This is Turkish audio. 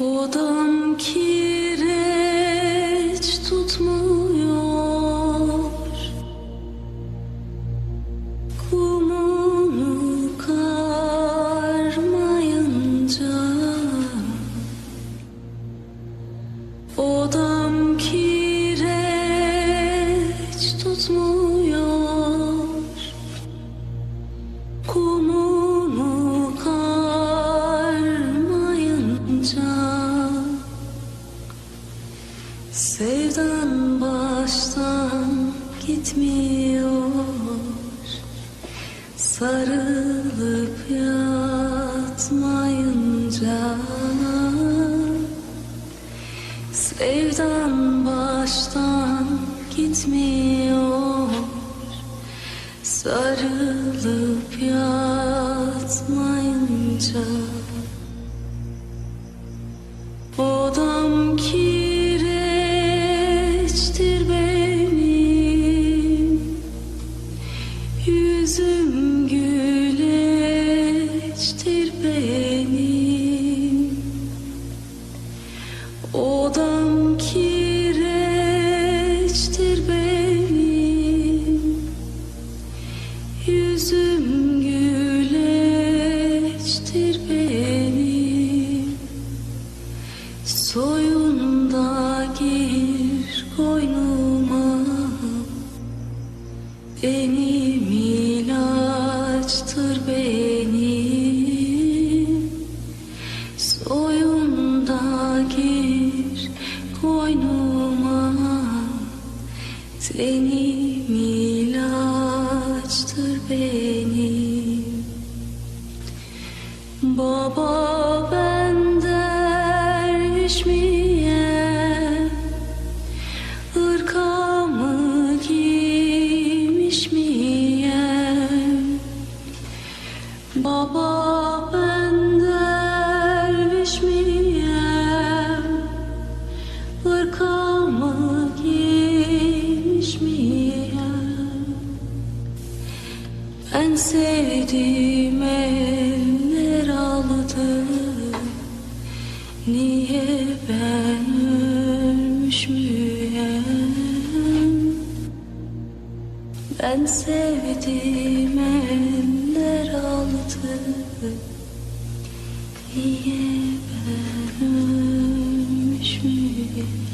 Odam kireç tutmuyor. Kumunu karmayınca Odam kireç tutmuyor Sevdan baştan gitmiyor. Sarılıp yatmayınca Sevdan baştan gitmiyor. Sarılıp yatmayınca Odam kireçtir benim. Yüzüm güleçtir benim. Soyunda gir koynuma. Benim ilaçtır benim koynuma Senin ilaçtır benim Baba ben derviş miyim? Sevdiğim eller aldı. Niye ben ölmüş müyüm? Ben sevdiğim eller aldı. Niye ben ölmüş müyüm